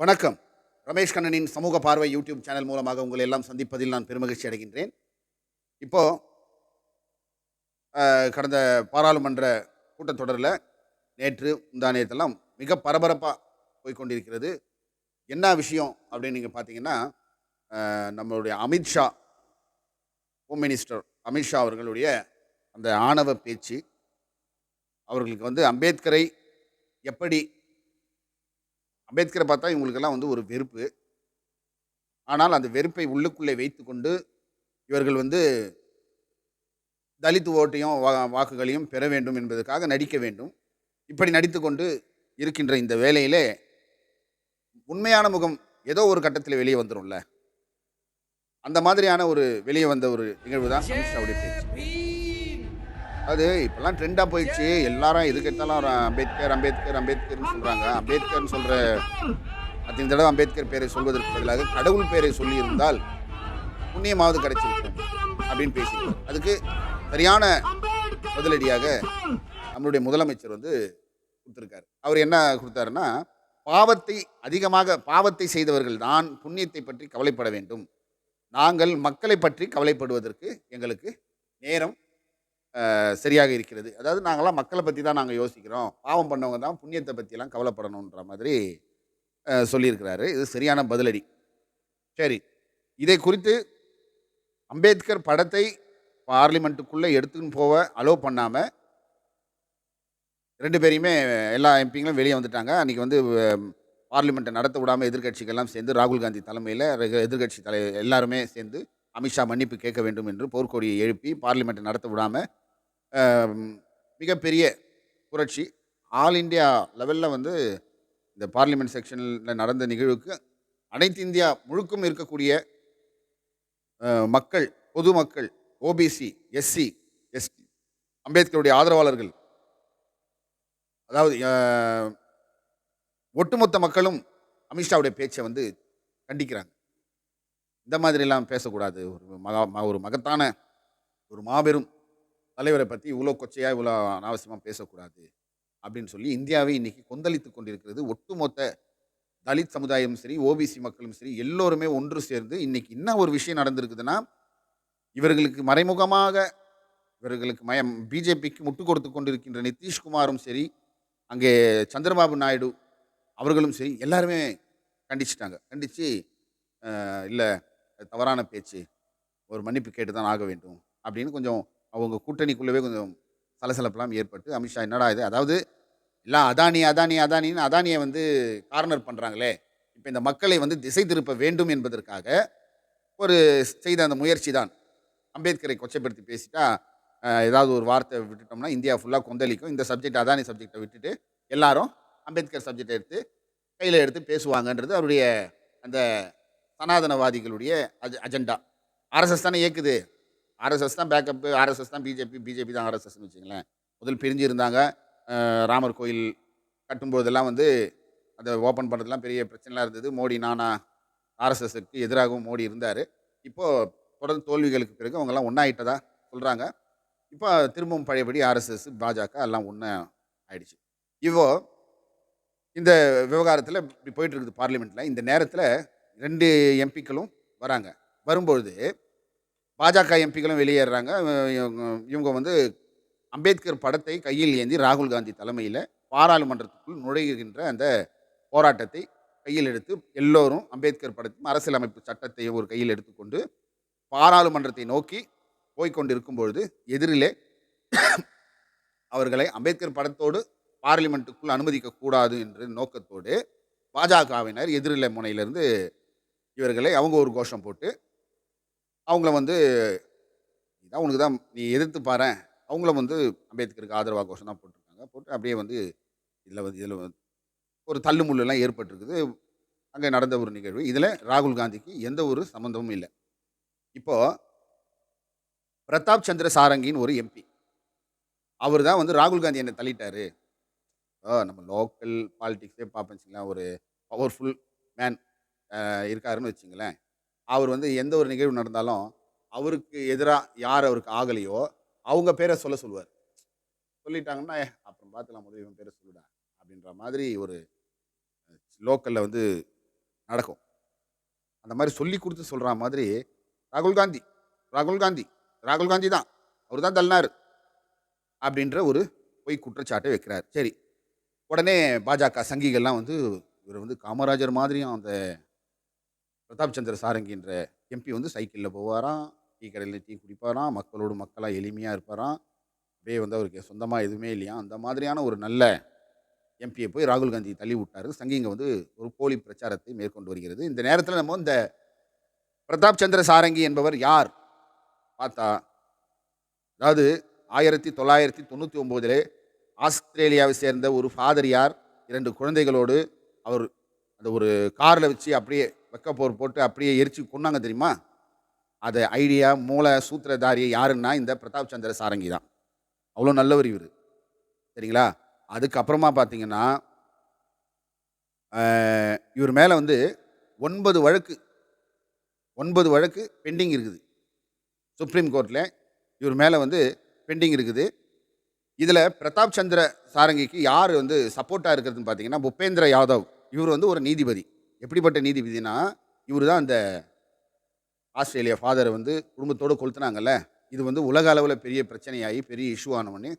வணக்கம். ரமேஷ் கண்ணனின் சமூக பார்வை யூடியூப் சேனல் மூலமாக உங்களை எல்லாம் சந்திப்பதில் நான் பெருமகிழ்ச்சி அடைகின்றேன். இப்போது கடந்த பாராளுமன்ற கூட்டத்தொடரில் நேற்று முந்தானியத்தெல்லாம் மிக பரபரப்பாக போய்க்கொண்டிருக்கிறது என்ன விஷயம் அப்படின்னு நீங்கள் பார்த்தீங்கன்னா நம்மளுடைய அமித்ஷா ஹோம் மினிஸ்டர் அமித்ஷா அவர்களுடைய அந்த ஆணவ பேச்சு அவர்களுக்கு வந்து அம்பேத்கரை எப்படி அம்பேத்கரை பார்த்தா இவங்களுக்கெல்லாம் வந்து ஒரு வெறுப்பு. ஆனால் அந்த வெறுப்பை உள்ளுக்குள்ளே வைத்துக்கொண்டு இவர்கள் வந்து தலித் ஓட்டையும் வா- வாக்குகளையும் பெற வேண்டும் என்பதற்காக நடிக்க வேண்டும். இப்படி நடித்துக்கொண்டு இருக்கின்ற இந்த வேலையிலே உண்மையான முகம் ஏதோ ஒரு கட்டத்தில் வெளியே வந்துரும்ல. அந்த மாதிரியான ஒரு வெளியே வந்த ஒரு நிகழ்வு தான் அமித்ஷாவுடைய பேச்சு. அது இப்போல்லாம் ட்ரெண்டாக போயிடுச்சு. எல்லாரும் எது கேட்டாலும் அம்பேத்கர் அம்பேத்கர் அம்பேத்கர்னு சொல்கிறாங்க அம்பேத்கர்னு சொல்கிற அத்தனை தடவை அம்பேத்கர் பேரை சொல்வதற்கு பதிலாக கடவுள் பேரை சொல்லியிருந்தால் புண்ணியமாவது கிடைச்சிருக்கும் அப்படின்னு பேசியிருக்காரு. அதுக்கு சரியான பதிலடியாக நம்மளுடைய முதலமைச்சர் வந்து கொடுத்துருக்காரு. அவர் என்ன கொடுத்தாருன்னா பாவத்தை அதிகமாக பாவத்தை செய்தவர்கள் தான் புண்ணியத்தை பற்றி கவலைப்பட வேண்டும். நாங்கள் மக்களை பற்றி கவலைப்படுவதற்கு எங்களுக்கு நேரம் சரியாக இருக்கிறது. அதாவது நாங்களாம் மக்களை பற்றி தான் நாங்கள் யோசிக்கிறோம். பாவம் பண்ணவங்க தான் புண்ணியத்தை பற்றியெல்லாம் கவலைப்படணுன்ற மாதிரி சொல்லியிருக்கிறாரு. இது சரியான பதிலடி. சரி. இதை குறித்து அம்பேத்கர் படத்தை பார்லிமெண்ட்டுக்குள்ளே எடுத்துன்னு போக அலோவ் பண்ணாமல் ரெண்டு பேரையுமே எல்லா எம்பிங்களும் வெளியே வந்துட்டாங்க. அன்றைக்கி வந்து பார்லிமெண்ட்டை நடத்த விடாமல் எதிர்கட்சிகள்லாம் சேர்ந்து ராகுல் காந்தி தலைமையில் எதிர்க்கட்சி தலை எல்லாருமே சேர்ந்து அமித்ஷா மன்னிப்பு கேட்க வேண்டும் என்று போர்க்கொடியை எழுப்பி பார்லிமெண்ட்டை நடத்த விடாமல் மிகப்பெரிய புரட்சி. ஆல் இந்தியா லெவலில் வந்து இந்த பார்லிமெண்ட் செக்ஷனில் நடந்த நிகழ்வுக்கு அனைத்து இந்தியா முழுக்கும் இருக்கக்கூடிய மக்கள் பொதுமக்கள் ஓபிசி எஸ்சி எஸ்டி அம்பேத்கருடைய ஆதரவாளர்கள் அதாவது ஒட்டுமொத்த மக்களும் அமித்ஷாவுடைய பேச்சை வந்து கண்டிக்கிறாங்க. இந்த மாதிரிலாம் பேசக்கூடாது. ஒரு மகா ம- ஒரு மகத்தான ஒரு மாபெரும் தலைவரை பற்றி இவ்வளோ கொச்சையாக இவ்வளோ அனாவசியமாக பேசக்கூடாது அப்படின்னு சொல்லி இந்தியாவை இன்றைக்கி கொந்தளித்து கொண்டிருக்கிறது. ஒட்டுமொத்த தலித் சமுதாயமும் சரி ஓபிசி மக்களும் சரி எல்லோருமே ஒன்று சேர்ந்து இன்னைக்கு என்ன ஒரு விஷயம் நடந்திருக்குதுன்னா இவர்களுக்கு மறைமுகமாக இவர்களுக்கு மயம் பிஜேபிக்கு முட்டு கொடுத்து கொண்டிருக்கின்ற நிதிஷ்குமாரும் சரி அங்கே சந்திரபாபு நாயுடு அவர்களும் சரி எல்லாருமே கண்டிச்சிட்டாங்க. கண்டித்து இல்லை தவறான பேச்சு ஒரு மன்னிப்பு கேட்டு தான் ஆக வேண்டும் அப்படின்னு கொஞ்சம் அவங்க கூட்டணிக்குள்ளவே கொஞ்சம் சலசலப்பெல்லாம் ஏற்பட்டு அமித்ஷா என்னடா இது? அதாவது எல்லாம் அதானி அதானி அதானின்னு அதானியை வந்து கார்னர் பண்ணுறாங்களே இப்போ இந்த மக்களை வந்து திசை திருப்ப வேண்டும் என்பதற்காக ஒரு செய்த அந்த முயற்சி தான் அம்பேத்கரை கொச்சைப்படுத்தி பேசிட்டா ஏதாவது ஒரு வார்த்தை விட்டுட்டோம்னா இந்தியா ஃபுல்லாக கொந்தளிக்கும். இந்த சப்ஜெக்ட் அதானி சப்ஜெக்டை விட்டுட்டு எல்லாரும் அம்பேத்கர் சப்ஜெக்டை எடுத்து கையில் எடுத்து பேசுவாங்கன்றது அவருடைய அந்த சனாதனவாதிகளுடைய அஜ அஜெண்டா ஆர்எஸ்எஸ் தானே இயக்குது. ஆர்எஸ்எஸ் தான் பேக்கப்பு ஆர்எஸ்எஸ் தான் பிஜேபி பிஜேபி தான் ஆர்எஸ்எஸ்னு வச்சுங்களேன் முதல் பிரிஞ்சு இருந்தாங்க ராமர் கோயில் கட்டும்போதெல்லாம் வந்து அதை ஓப்பன் பண்ணுறதுலாம் பெரிய பிரச்சனைலாம் இருந்தது. மோடி நானா ஆர்எஸ்எஸ்க்கு எதிராகவும் மோடி இருந்தார். இப்போது தொடர்ந்து தோல்விகளுக்கு பிறகு அவங்கெல்லாம் ஒன்றாயிட்டதா சொல்கிறாங்க இப்போ திரும்பவும் பழையபடி ஆர்எஸ்எஸ் பாஜக எல்லாம் ஒன்று ஆயிடுச்சு. இப்போ இந்த விவகாரத்தில் இப்படி போயிட்டுருக்குது பார்லிமெண்ட்டில் இந்த நேரத்தில் ரெண்டு எம்பிக்களும் வராங்க. வரும்பொழுது பாஜக எம்பிக்களும் வெளியேறாங்க. இவங்க வந்து அம்பேத்கர் படத்தை கையில் ஏந்தி ராகுல் காந்தி தலைமையில் பாராளுமன்றத்துக்குள் நுழைகின்ற அந்த போராட்டத்தை கையில் எடுத்து எல்லோரும் அம்பேத்கர் படத்தையும் அரசியலமைப்பு சட்டத்தை ஒரு கையில் எடுத்துக்கொண்டு பாராளுமன்றத்தை நோக்கி போய்கொண்டிருக்கும் பொழுது எதிரிலே அவர்களை அம்பேத்கர் படத்தோடு பார்லிமெண்ட்டுக்குள் அனுமதிக்கக்கூடாது என்ற நோக்கத்தோடு பாஜகவினர் எதிரில முனையிலிருந்து இவர்களை அவங்க ஒரு கோஷம் போட்டு அவங்கள வந்து இதான் உனக்கு தான் நீ எதிர்த்து பாரு அவங்கள வந்து அம்பேத்கருக்கு ஆதரவாக கோஷம் தான் போட்டிருக்காங்க. போட்டு அப்படியே வந்து இதில் வந்து இதில் வந்து ஒரு தள்ளுமுள்ளெல்லாம் ஏற்பட்டிருக்குது. அங்கே நடந்த ஒரு நிகழ்வு. இதில் ராகுல் காந்திக்கு எந்த ஒரு சம்மந்தமும் இல்லை. இப்போது பிரதாப் சந்திர சாரங்கின்னு ஒரு எம்பி. அவர் தான் வந்து ராகுல் காந்தி என்னை தள்ளிட்டாரு. நம்ம லோக்கல் பாலிடிக்ஸே பார்ப்பேன் வச்சுங்களேன். ஒரு பவர்ஃபுல் மேன் இருக்காருன்னு வச்சுங்களேன். அவர் வந்து எந்த ஒரு நிகழ்வு நடந்தாலும் அவருக்கு எதிராக யார் அவருக்கு ஆகலையோ அவங்க பேரை சொல்ல சொல்லுவார். சொல்லிட்டாங்கன்னா அப்புறம் பார்த்துக்கலாம் முதல்ல இவன் பேரை சொல்லுடா அப்படின்ற மாதிரி ஒரு லோக்கலில் வந்து நடக்கும். அந்த மாதிரி சொல்லி கொடுத்து சொல்கிற மாதிரி ராகுல் காந்தி ராகுல் காந்தி ராகுல் காந்தி தான். அவர் தான் தள்ளினார். அப்படின்ற ஒரு பொய் குற்றச்சாட்டை வைக்கிறார். சரி உடனே பாஜக சங்கிகள்லாம் வந்து இவர் வந்து காமராஜர் மாதிரியும் அந்த பிரதாப் சந்திர சாரங்கின்ற எம்பி வந்து சைக்கிளில் போவாராம் டீ கடையில் டீ குடிப்பாராம் மக்களோடு மக்களாக எளிமையாக இருப்பாராம். அப்படியே வந்து அவருக்கு சொந்தமாக எதுவுமே இல்லையா? அந்த மாதிரியான ஒரு நல்ல எம்பியை போய் ராகுல் காந்தி தள்ளி விட்டாரு. சங்கிங்க வந்து ஒரு போலி பிரச்சாரத்தை மேற்கொண்டு வருகிறது. இந்த நேரத்தில் நம்ம இந்த பிரதாப் சந்திர சாரங்கி என்பவர் யார்? பார்த்தா அதாவது ஆயிரத்தி தொள்ளாயிரத்தி தொண்ணூற்றி ஒம்போதிலே ஆஸ்திரேலியாவை சேர்ந்த ஒரு ஃபாதர் யார்? இரண்டு குழந்தைகளோடு அவர் அந்த ஒரு காரில் வச்சு அப்படியே வெக்கப்போர் போட்டு அப்படியே எரிச்சு கொண்டாங்க தெரியுமா? அது ஐடியா மூல சூத்திரதாரி யாருன்னா இந்த பிரதாப் சந்திர சாரங்கி தான். அவ்வளோ நல்லவர் இவர். சரிங்களா? அதுக்கப்புறமா பார்த்தீங்கன்னா இவர் மேலே வந்து ஒன்பது வழக்கு ஒன்பது வழக்கு பெண்டிங் இருக்குது. சுப்ரீம் கோர்ட்டில் இவர் மேலே வந்து பெண்டிங் இருக்குது. இதில் பிரதாப் சந்திர சாரங்கிக்கு யார் வந்து சப்போர்ட்டாக இருக்கிறதுன்னு பார்த்தீங்கன்னா புபேந்திர யாதவ். இவர் வந்து ஒரு நீதிபதி. எப்படிப்பட்ட நீதிபதினா இவர் தான் அந்த ஆஸ்திரேலியா ஃபாதரை வந்து குடும்பத்தோடு கொளுத்துனாங்கல்ல இது வந்து உலக அளவில் பெரிய பிரச்சனையாகி பெரிய இஷ்யூ ஆனவொடனே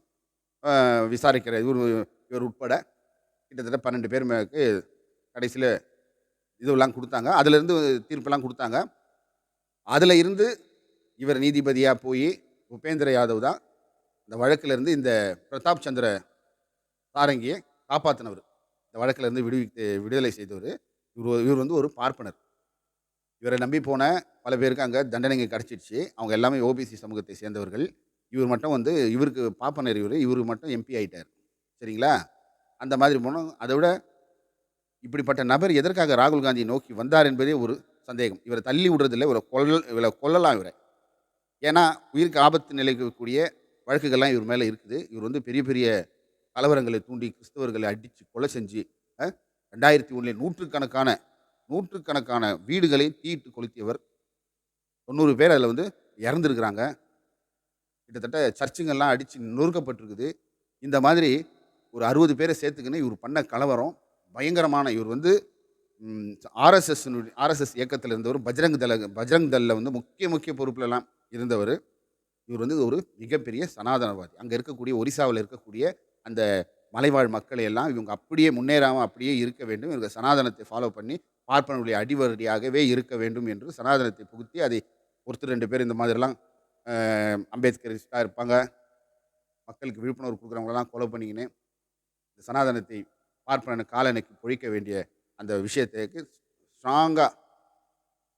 விசாரிக்கிற இவர் இவர் உட்பட கிட்டத்தட்ட பன்னெண்டு பேர் மேற்கு கடைசியில் இதுவெல்லாம் கொடுத்தாங்க. அதுலேருந்து தீர்ப்பெல்லாம் கொடுத்தாங்க. அதில் இருந்து இவர் நீதிபதியாக போய் உபேந்திர யாதவ் தான் இந்த வழக்கிலிருந்து இந்த பிரதாப் சந்திர சாரங்கியை காப்பாற்றினவர் இந்த வழக்கிலிருந்து விடுவித்து விடுதலை செய்தவர். இவர் இவர் வந்து ஒரு பார்ப்பனர். இவரை நம்பி போன பல பேருக்கு அங்கே தண்டனைங்க கிடச்சிடுச்சு. அவங்க எல்லாமே ஓபிசி சமூகத்தை சேர்ந்தவர்கள். இவர் மட்டும் வந்து இவருக்கு பாப்பனர் இவர் இவருக்கு மட்டும் எம்பி ஆயிட்டார். சரிங்களா? அந்த மாதிரி போனோம் அதை விட இப்படிப்பட்ட நபர் எதற்காக ராகுல் காந்தியை நோக்கி வந்தார் என்பதே ஒரு சந்தேகம். இவரை தள்ளி விடுறதில்ல இவரை கொல்ல இவரை கொல்லலாம் இவரை. ஏன்னா உயிருக்கு ஆபத்து நிலைக்கக்கூடிய வழக்குகள்லாம் இவர் மேலே இருக்குது. இவர் வந்து பெரிய பெரிய கலவரங்களை தூண்டி கிறிஸ்தவர்களை அடித்து கொலை செஞ்சு ரெண்டாயிரத்தி ஒன்றில் நூற்றுக்கணக்கான நூற்றுக்கணக்கான வீடுகளை தீயிட்டு கொளுத்தியவர். தொண்ணூறு பேர் அதில் வந்து இறந்துருக்குறாங்க. கிட்டத்தட்ட சர்ச்சுங்கெல்லாம் அடித்து நொறுக்கப்பட்டிருக்குது. இந்த மாதிரி ஒரு அறுபது பேரை சேர்த்துக்கின்னு இவர் பண்ண கலவரம் பயங்கரமான இவர் வந்து ஆர்எஸ்எஸ் ஆர்எஸ்எஸ் இயக்கத்தில் இருந்தவர் பஜ்ரங் தல பஜ்ரங் தளில் வந்து முக்கிய முக்கிய பொறுப்புலலாம் இருந்தவர். இவர் வந்து ஒரு மிகப்பெரிய சனாதனவாதி. அங்கே இருக்கக்கூடிய ஒரிசாவில் இருக்கக்கூடிய அந்த மலைவாழ் மக்களை எல்லாம் இவங்க அப்படியே முன்னேறாமல் அப்படியே இருக்க வேண்டும். இவங்க சனாதனத்தை ஃபாலோ பண்ணி பார்ப்பனுடைய அடிவரடியாகவே இருக்க வேண்டும் என்று சனாதனத்தை புகுத்தி அதை ஒருத்தர் ரெண்டு பேர் இந்த மாதிரிலாம் அம்பேத்கரிஸ்டாக இருப்பாங்க. மக்களுக்கு விழிப்புணர்வு கொடுக்குறவங்களெல்லாம் கொலை பண்ணிக்கின்னு இந்த சனாதனத்தை பார்ப்பன காலனுக்கு பொழிக்க வேண்டிய அந்த விஷயத்துக்கு ஸ்ட்ராங்காக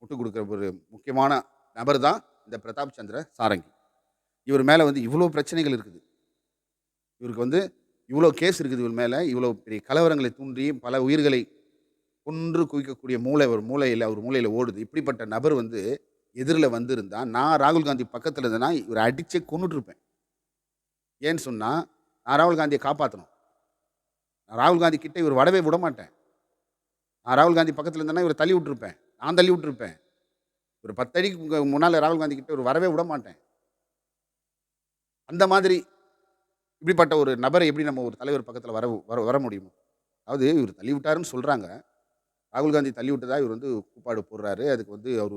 முட்டு கொடுக்குற ஒரு முக்கியமான நபர் தான் இந்த பிரதாப் சந்திர சாரங்கி. இவர் மேலே வந்து இவ்வளோ பிரச்சனைகள் இருக்குது. இவருக்கு வந்து இவ்வளோ கேஸ் இருக்குது இவள் மேலே இவ்வளோ பெரிய கலவரங்களை தூண்டி பல உயிர்களை கொன்று குவிக்கக்கூடிய மூளை ஒரு மூளையில் அவர் மூளையில் ஓடுது. இப்படிப்பட்ட நபர் வந்து எதிரில் வந்திருந்தா நான் ராகுல் காந்தி பக்கத்தில் இருந்தேன்னா இவரை அடிச்சே கொண்டுட்ருப்பேன் ஏன்னு சொன்னால் நான் ராகுல் காந்தியை காப்பாற்றணும் நான் ராகுல் காந்தி கிட்டே இவர் வரவே விட மாட்டேன். நான் ராகுல் காந்தி பக்கத்தில் இருந்தேன்னா இவரை தள்ளி விட்டுருப்பேன். நான் தள்ளி விட்டுருப்பேன். ஒரு பத்தடிக்கு முன்னால் ராகுல் காந்தி கிட்ட இவர் வரவே விட மாட்டேன். அந்த மாதிரி இப்படிப்பட்ட ஒரு நபரை எப்படி நம்ம ஒரு தலைவர் பக்கத்தில் வர வர வர முடியுமோ? அதாவது இவர் தள்ளிவிட்டாருன்னு சொல்கிறாங்க ராகுல் காந்தி தள்ளிவிட்டதாக இவர் வந்து கூப்பாடு போடுறாரு. அதுக்கு வந்து அவர்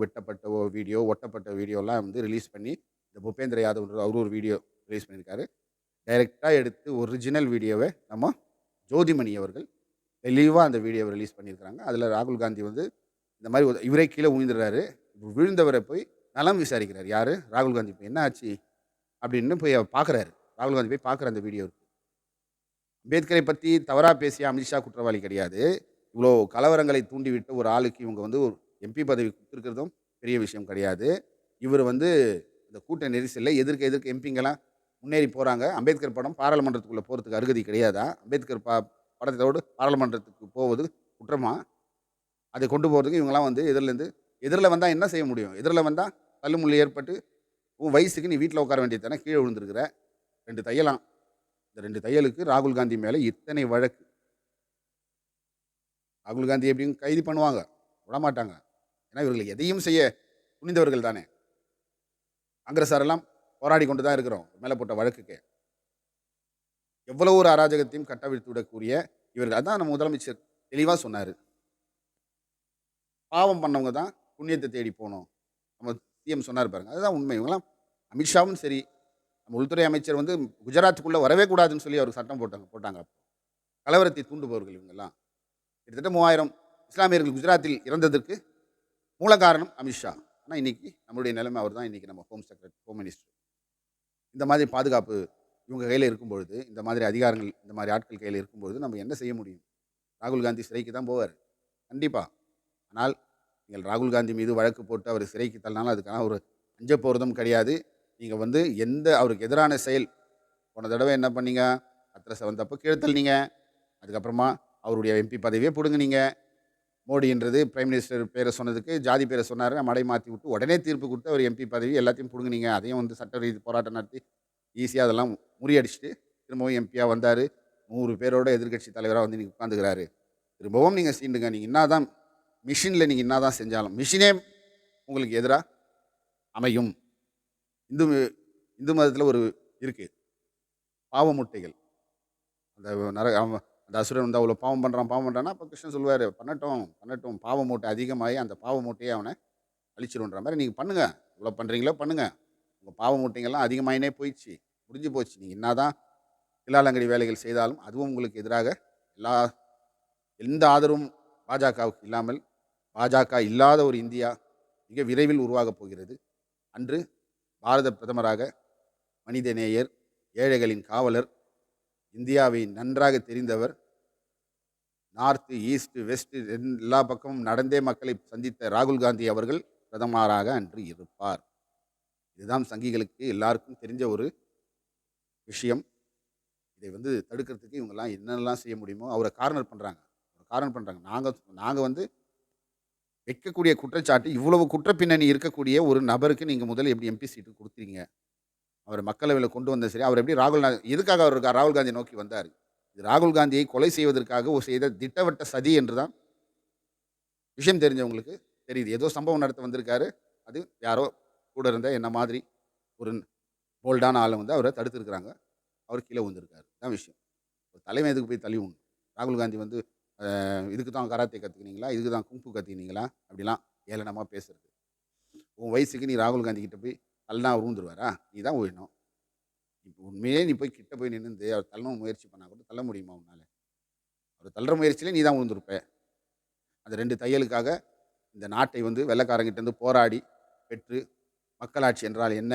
வெட்டப்பட்ட வீடியோ ஒட்டப்பட்ட வீடியோலாம் வந்து ரிலீஸ் பண்ணி இந்த பூபேந்திர யாதவ் அவரு ஒரு வீடியோ ரிலீஸ் பண்ணியிருக்காரு. டைரெக்டாக எடுத்து ஒரிஜினல் வீடியோவை நம்ம ஜோதிமணி அவர்கள் தெளிவாக அந்த வீடியோவை ரிலீஸ் பண்ணியிருக்கிறாங்க. அதில் ராகுல் காந்தி வந்து இந்த மாதிரி இவரே கீழே விழுந்துடுறாரு விழுந்தவரை போய் நலம் விசாரிக்கிறார். யார்? ராகுல் காந்தி. இப்போ என்ன ஆச்சு? அப்படின்னு போய் பார்க்குறாரு ராகுல் காந்தி போய் பார்க்குற அந்த வீடியோ இருக்கு. அம்பேத்கரை பற்றி தவறாக பேசிய அமித்ஷா குற்றவாளி கிடையாது. இவ்வளோ கலவரங்களை தூண்டிவிட்ட ஒரு ஆளுக்கு இவங்க வந்து ஒரு எம்பி பதவி கொடுத்துருக்கிறதும் பெரிய விஷயம் கிடையாது. இவர் வந்து இந்த கூட்ட நெரிசலில் எதிர்க்க எதிர்க்க எம்பிங்கெல்லாம் முன்னேறி போகிறாங்க அம்பேத்கர் படம் பாராளுமன்றத்துக்குள்ளே போகிறதுக்கு அருகதி கிடையாதா? அம்பேத்கர் பா படத்தோடு பாராளுமன்றத்துக்கு போவது குற்றமா? அதை கொண்டு போகிறதுக்கு இவங்கெல்லாம் வந்து எதிரிலேருந்து எதிரில் வந்தால் என்ன செய்ய முடியும்? எதிரில் வந்தால் தள்ளுமுள்ளி ஏற்பட்டு உன் வயசுக்கு நீ வீட்டில் உட்கார வேண்டியது தானே? கீழே விழுந்திருக்கிற. ரெண்டு தையலாம். இந்த ரெண்டு தையலுக்கு ராகுல் காந்தி மேலே இத்தனை வழக்கு. ராகுல் காந்தி எப்படியும் கைது பண்ணுவாங்க. விட மாட்டாங்க ஏன்னா இவர்கள் எதையும் செய்ய துணிந்தவர்கள் தானே. காங்கிரஸாரெல்லாம் போராடி கொண்டு தான் இருக்கிறோம். மேலே போட்ட வழக்குக்கு. எவ்வளோ ஒரு அராஜகத்தையும் கட்டவிழ்த்து விடக்கூடிய இவர்கள். அதான் நம்ம முதலமைச்சர் தெளிவாக சொன்னார். பாவம் பண்ணவங்க தான் புண்ணியத்தை தேடி போகணும் நம்ம சிஎம் சொன்னார் பாருங்க. அதுதான் உண்மை. இவங்களாம் அமித்ஷாவும் சரி உள்துறை அமைச்சர் வந்து குஜராத்துக்குள்ளே வரவே கூடாதுன்னு சொல்லி அவர் சட்டம் போட்டாங்க போட்டாங்க அப்போ. கலவரத்தை தூண்டுபவர்கள் இவங்கெல்லாம். கிட்டத்தட்ட மூவாயிரம் இஸ்லாமியர்கள் குஜராத்தில் இறந்ததற்கு மூல காரணம் அமித்ஷா ஆனால் இன்னைக்கு நம்மளுடைய நிலைமை அவர் தான் இன்றைக்கி நம்ம ஹோம் செக்ரட்டரி ஹோம் மினிஸ்டர் இந்த மாதிரி பாதுகாப்பு இவங்க கையில் இருக்கும்பொழுது இந்த மாதிரி அதிகாரங்கள் இந்த மாதிரி ஆட்கள் கையில் இருக்கும்பொழுது நம்ம என்ன செய்ய முடியும்? ராகுல் காந்தி சிறைக்கு தான் போவார். கண்டிப்பாக ஆனால் நீங்கள் ராகுல் காந்தி மீது வழக்கு போட்டு அவர் சிறைக்கு தள்ளினாலும் அதுக்கான ஒரு அஞ்ச போகிறதும் கிடையாது. நீங்கள் வந்து எந்த அவருக்கு எதிரான செயல் போன தடவை என்ன பண்ணீங்க? அத்திரச வந்தப்போ கீழே தள்ளினீங்க அதுக்கப்புறமா அவருடைய எம்பி பதவியே பிடுங்குனீங்க மோடின்றது பிரைம் மினிஸ்டர் பேரை சொன்னதுக்கு ஜாதி பேரை சொன்னார் மடை மாற்றி விட்டு உடனே தீர்ப்பு கொடுத்து அவர் எம்பி பதவி எல்லாத்தையும் பிடுங்குனீங்க அதையும் வந்து சட்ட ரீதி போராட்டம் நடத்தி ஈஸியாக அதெல்லாம் முறியடிச்சுட்டு திரும்பவும் எம்பியாக வந்தார். நூறு பேரோட எதிர்க்கட்சி தலைவராக வந்து நீங்கள் உட்காந்துக்கிறாரு. திரும்பவும் நீங்கள் சீண்டுங்க. நீங்கள் என்ன தான் மிஷினில் நீங்கள் என்ன தான் செஞ்சாலும் மிஷினே உங்களுக்கு எதிராக அமையும். இந்து இந்து மதத்தில் ஒரு இருக்குது பாவ முட்டைகள். அந்த நர அவன் அந்த அசுரன் வந்து அவ்வளோ பாவம் பண்ணுறான் பாவம் பண்ணுறான்னா அப்போ கிருஷ்ணன் சொல்லுவார் பண்ணட்டும் பண்ணட்டும் பாவ மூட்டை அதிகமாகி அந்த பாவ மூட்டையை அவனை அழிச்சிருன்ற மாதிரி நீங்கள் பண்ணுங்கள் இவ்வளோ பண்ணுறீங்களோ பண்ணுங்கள் உங்கள் பாவ மூட்டைங்கள்லாம் அதிகமாயினே போயிடுச்சு முடிஞ்சு போச்சு. நீங்கள் என்ன தான் கிலாலங்கடி வேலைகள் செய்தாலும் அதுவும் உங்களுக்கு எதிராக எல்லா எந்த ஆதரவும் பாஜகவுக்கு இல்லாமல் பாஜக இல்லாத ஒரு இந்தியா மிக விரைவில் உருவாகப் போகிறது. அன்று பாரத பிரதமராக மனிதநேயர் ஏழைகளின் காவலர் இந்தியாவை நன்றாக தெரிந்தவர் நார்த்து ஈஸ்ட் வெஸ்ட் எல்லா பக்கமும் நடந்தே மக்களை சந்தித்த ராகுல் காந்தி அவர்கள் பிரதமராக அன்று இருப்பார். இதுதான் சங்கிகளுக்கு எல்லாருக்கும் தெரிஞ்ச ஒரு விஷயம். இதை வந்து தடுக்கிறதுக்கு இவங்கெல்லாம் என்னென்னலாம் செய்ய முடியுமோ அவரை கார்னர் பண்ணுறாங்க அவரை கார்னர் பண்ணுறாங்க நாங்கள் நாங்கள் வந்து வைக்கக்கூடிய குற்றச்சாட்டு இவ்வளவு குற்ற பின்னணி இருக்கக்கூடிய ஒரு நபருக்கு நீங்கள் முதல்ல எப்படி எம்பி சீட்டு கொடுத்தீங்க? அவர் மக்களவையில் கொண்டு வந்த சரி. அவர் எப்படி ராகுல் கா- எதுக்காக அவர் ராகுல் காந்தி நோக்கி வந்தார். இது ராகுல் காந்தியை கொலை செய்வதற்காக ஒரு செய்த திட்டவட்ட சதி என்று தான் விஷயம் தெரிஞ்சவங்களுக்கு தெரியுது. ஏதோ சம்பவம் நடத்த வந்திருக்காரு. அது யாரோ கூட இருந்த என்ன மாதிரி ஒரு போல்டான ஆளை வந்து அவரை தடுத்துருக்குறாங்க. அவர் கீழே வந்திருக்காரு தான் விஷயம். ஒரு தலைமை எதுக்கு போய் தள்ளி உண்டு ராகுல் காந்தி வந்து இதுக்கு தான் கராத்தே கற்றுக்கினீங்களா இதுக்கு தான் குங்கு கற்றுக்கினீங்களா அப்படிலாம் ஏளனமாக பேசுறது. உன் வயசுக்கு நீ ராகுல் காந்தி கிட்ட போய் தள்ளனா உருந்துருவாரா நீ தான் ஓயிடணும் இப்போ உண்மையே நீ போய் கிட்ட போய் நின்று அவர் தள்ளணும் முயற்சி பண்ணால் கூட தள்ள முடியுமா உன்னால்? அவர் தள்ளுற முயற்சியிலே நீ தான் உழுந்துருப்ப. அந்த ரெண்டு தையலுக்காக இந்த நாட்டை வந்து வெள்ளக்காரங்கிட்டேருந்து போராடி பெற்று மக்களாட்சி என்றால் என்ன?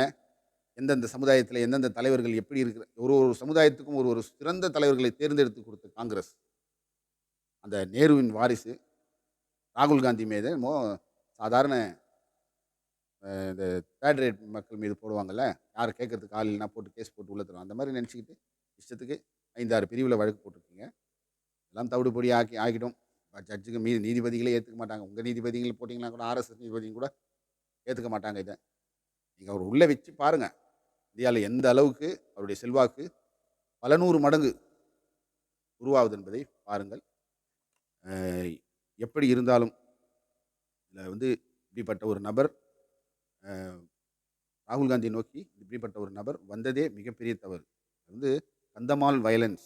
எந்தெந்த சமுதாயத்தில் எந்தெந்த தலைவர்கள் எப்படி இருக்கிற ஒரு ஒரு சமுதாயத்துக்கும் ஒரு ஒரு சிறந்த தலைவர்களை தேர்ந்தெடுத்து கொடுத்த காங்கிரஸ். அந்த நேருவின் வாரிசு ராகுல் காந்தி மீது மோ சாதாரண இந்த தேர்ட் ரேட் மக்கள் மீது போடுவாங்கள்ல யார் கேட்கறதுக்கு ஆள் இல்லைனா போட்டு கேஸ் போட்டு உள்ள தருவோம் அந்த மாதிரி நினச்சிக்கிட்டு இஷ்டத்துக்கு ஐந்தாறு பிரிவில் வழக்கு போட்டிருக்கீங்க. எல்லாம் தவிடுபடி ஆக்கி ஆகிடும். ஜட்ஜுக்கு மீது நீதிபதிகளே ஏற்றுக்க மாட்டாங்க. உங்கள் நீதிபதிகளை போட்டிங்கன்னா கூட ஆர்எஸ்எஸ் நீதிபதியும் கூட ஏற்றுக்க மாட்டாங்க இதை. நீங்கள் அவர் உள்ளே வச்சு பாருங்கள் இந்தியாவில் எந்த அளவுக்கு அவருடைய செல்வாக்கு பல நூறு மடங்கு உருவாகுது என்பதை பாருங்கள். எப்படி இருந்தாலும் இதில் வந்து இப்படிப்பட்ட ஒரு நபர் ராகுல் காந்தியை நோக்கி இப்படிப்பட்ட ஒரு நபர் வந்ததே மிகப்பெரிய தவறு. வந்து கந்தமால் வயலன்ஸ்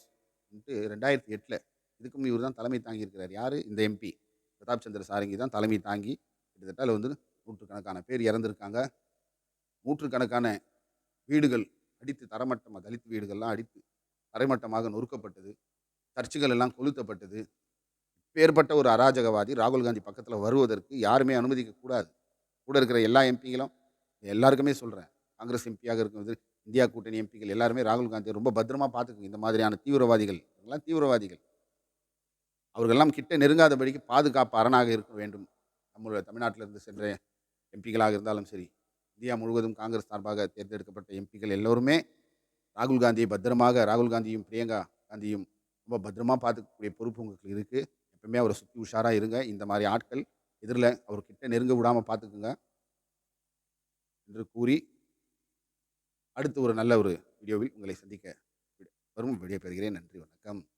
ரெண்டாயிரத்தி எட்டில் இதுக்கும் இவர் தான் தலைமை தாங்கியிருக்கிறார். யார்? இந்த எம்பி பிரதாப் சந்திர சாரங்கி தான் தலைமை தாங்கி கிட்டத்தட்ட அதில் வந்து நூற்றுக்கணக்கான பேர் இறந்துருக்காங்க. நூற்றுக்கணக்கான வீடுகள் அடித்து தரமட்டமாக தலித்து வீடுகள்லாம் அடித்து தரைமட்டமாக நொறுக்கப்பட்டது. சர்ச்சுகள் எல்லாம் கொளுத்தப்பட்டது. பேர்பட்ட ஒரு அராஜகவாதி ராகுல் காந்தி பக்கத்தில் வருவதற்கு யாருமே அனுமதிக்கக்கூடாது கூட இருக்கிற எல்லா எம்பிகளும் எல்லாருக்குமே சொல்கிறேன் காங்கிரஸ் எம்பியாக இருக்கிறது இந்தியா கூட்டணி எம்பிகள் எல்லாருமே ராகுல் காந்தியை ரொம்ப பத்திரமா பார்த்துக்குங்க. இந்த மாதிரியான தீவிரவாதிகள் இவங்கெல்லாம் தீவிரவாதிகள். அவர்களெல்லாம் கிட்ட நெருங்காதபடிக்கு பாதுகாப்பு அரணாக இருக்க வேண்டும். நம்மளுடைய தமிழ்நாட்டிலிருந்து சென்ற எம்பிகளாக இருந்தாலும் சரி இந்தியா முழுவதும் காங்கிரஸ் சார்பாக தேர்ந்தெடுக்கப்பட்ட எம்பிகள் எல்லோருமே ராகுல் காந்தியை பத்திரமாக ராகுல் காந்தியும் பிரியங்கா காந்தியும் ரொம்ப பத்திரமாக பார்த்துக்கக்கூடிய பொறுப்பு உங்களுக்கு இருக்குது எப்பவுமே அவரை சுற்றி உஷாராக இருங்க. இந்த மாதிரி ஆட்கள் எதிரில் அவர்கிட்ட நெருங்க விடாமல் பார்த்துக்குங்க என்று கூறி அடுத்து ஒரு நல்ல ஒரு வீடியோவில் உங்களை சந்திக்க விட- வரும் விடைபெறுகிறேன். நன்றி வணக்கம்.